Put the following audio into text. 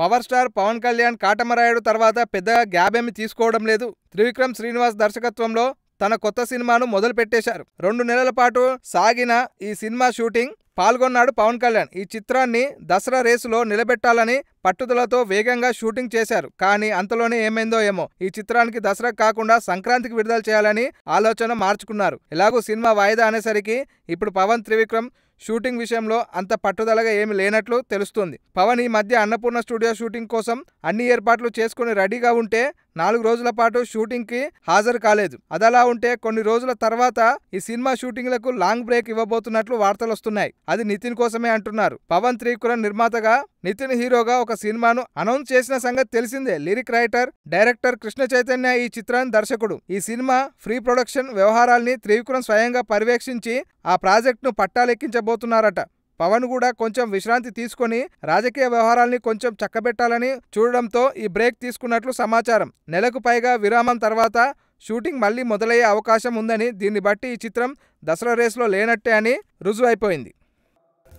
Power star Pawan Kalyan Katamarayudu తర్వాత పెద్దగా gap ఏమి తీసుకోవడం లేదు. త్రివిక్రమ్ శ్రీనివాస్ దర్శకత్వంలో తన కొత్త సినిమాను మొదలు పెట్టేశారు రెండు నెలల పాటు సాగిన ఈ సినిమా షూటింగ్ పాల్గొన్నాడు పవన్ కళ్యాణ్. ఈ చిత్రాన్ని దసరా రేసులో నిలబెట్టాలని పట్టుదలతో వేగంగా షూటింగ్ చేశారు. కానీ అంతలోనే ఏమైందో ఏమో. ఈ చిత్రానికి దసరా కాకుండా సంక్రాంతికి విడుదల చేయాలని ఆలోచన మార్చుకున్నారు. ఎలాగూ సినిమా వాయిదా అనేసరికి ఇప్పుడు పవన్ త్రివిక్రమ్ షూటింగ్ విషయంలో అంత పట్టుదలగా ఏమి లేనట్లు తెలుస్తుంది. పవన్ ఈ మధ్య అన్నపూర్ణ స్టూడియో షూటింగ్ కోసం అన్ని ఏర్పాట్లు చేసుకుని రెడీగా ఉంటే నాలుగు రోజుల పాటు షూటింగ్కి హాజరు కాలేదు. అదలా ఉంటే కొన్ని రోజుల తర్వాత ఈ సినిమా షూటింగ్లకు లాంగ్ బ్రేక్ ఇవ్వబోతున్నట్లు వార్తలు వస్తున్నాయి అది నితిన్ కోసమే అంటున్నారు. పవన్ త్రికుర నిర్మాతగా నితిన్ హీరోగా ఒక సినిమాను అనౌన్స్ చేసిన సంగతి తెలిసిందే. Lyric writer director Krishna Chaitanya ఈ చిత్రాన్ని దర్శకుడు. ఈ సినిమా ఫ్రీ ప్రొడక్షన్ వ్యవహారాల్ని త్రివిక్రమ్ స్వయంగా పర్యవేక్షించి ఆ ప్రాజెక్టును పట్టాలెక్కించబోతున్నారట. పవన్ కూడా కొంచెం విశ్రాంతి తీసుకొని రాజకీయ వ్యవహారాల్ని కొంచెం చక్కబెట్టాలని చూడడంతో ఈ బ్రేక్ తీసుకున్నట్లు సమాచారం. నెలకు పైగా విరామం తర్వాత షూటింగ్ మళ్ళీ మొదలయ్యే అవకాశం ఉందని దీన్ని బట్టి ఈ చిత్రం దసరా రేసులో లేనట్టే అని రుజువైపోయింది.